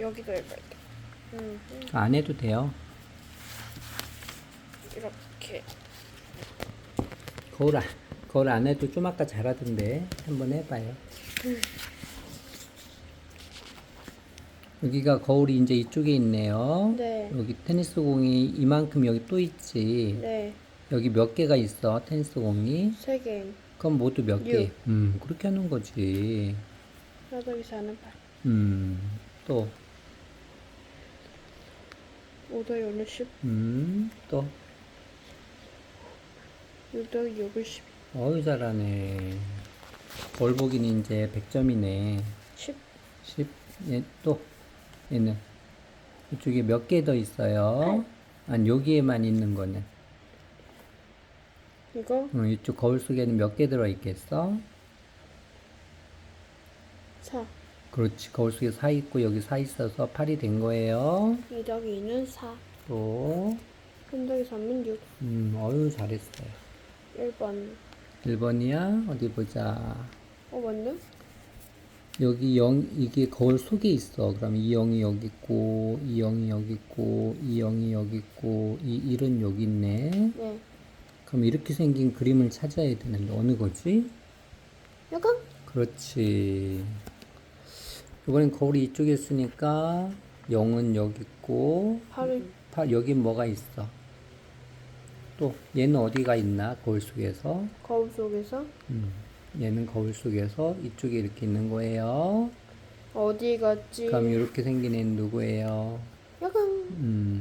여기도 해봐야 돼. 음, 음, 안 해도 돼요. 이렇게. 거울 안, 거울 안 해도 좀 아까 잘하던데. 한번 해봐요. 여기가 거울이 이제 이쪽에 있네요. 네. 여기 테니스 공이 이만큼 여기 또 있지. 네. 여기 몇 개가 있어, 테니스 공이? 세 개. 그럼 모두 몇 개? 육. 음, 그렇게 하는 거지. 여덟 사는 팔. 음, 또, 5 더하기 5는 10. 음, 또. 6 더하기 6은 10. 어유 잘하네. 보기는 이제 100점이네. 10. 10, 얘, 또, 얘는. 이쪽에 몇 개 더 있어요? 아니, 여기에만 있는 거는. 이거 어, 이쪽 거울 속에는 몇 개 들어있겠어? 4. 그렇지. 거울 속에 4 있고, 여기 4 있어서 8이 된 거예요. 2 더하기 2는 4. 또, 3 더하기 3은 6. 음, 어유 잘했어요. 1번. 1번이야? 어디 보자. 어, 맞네? 여기 0, 이게 거울 속에 있어. 그럼 이 0이 여기 있고, 이 0이 여기 있고, 이 0이 여기 있고, 이 1은 여기 있네. 네. 그럼 이렇게 생긴 그림을 찾아야 되는데, 어느 거지? 약간? 그렇지. 이번엔 거울이 이쪽에 있으니까, 0은 여기 있고, 8은 8, 여기 뭐가 있어? 또, 얘는 어디가 있나? 거울 속에서? 거울 속에서 음, 얘는 거울 속에서 이쪽에 이렇게 있는 거예요. 어디 갔지? 그럼 이렇게 생긴 애는 누구예요? 약간 음, 3번.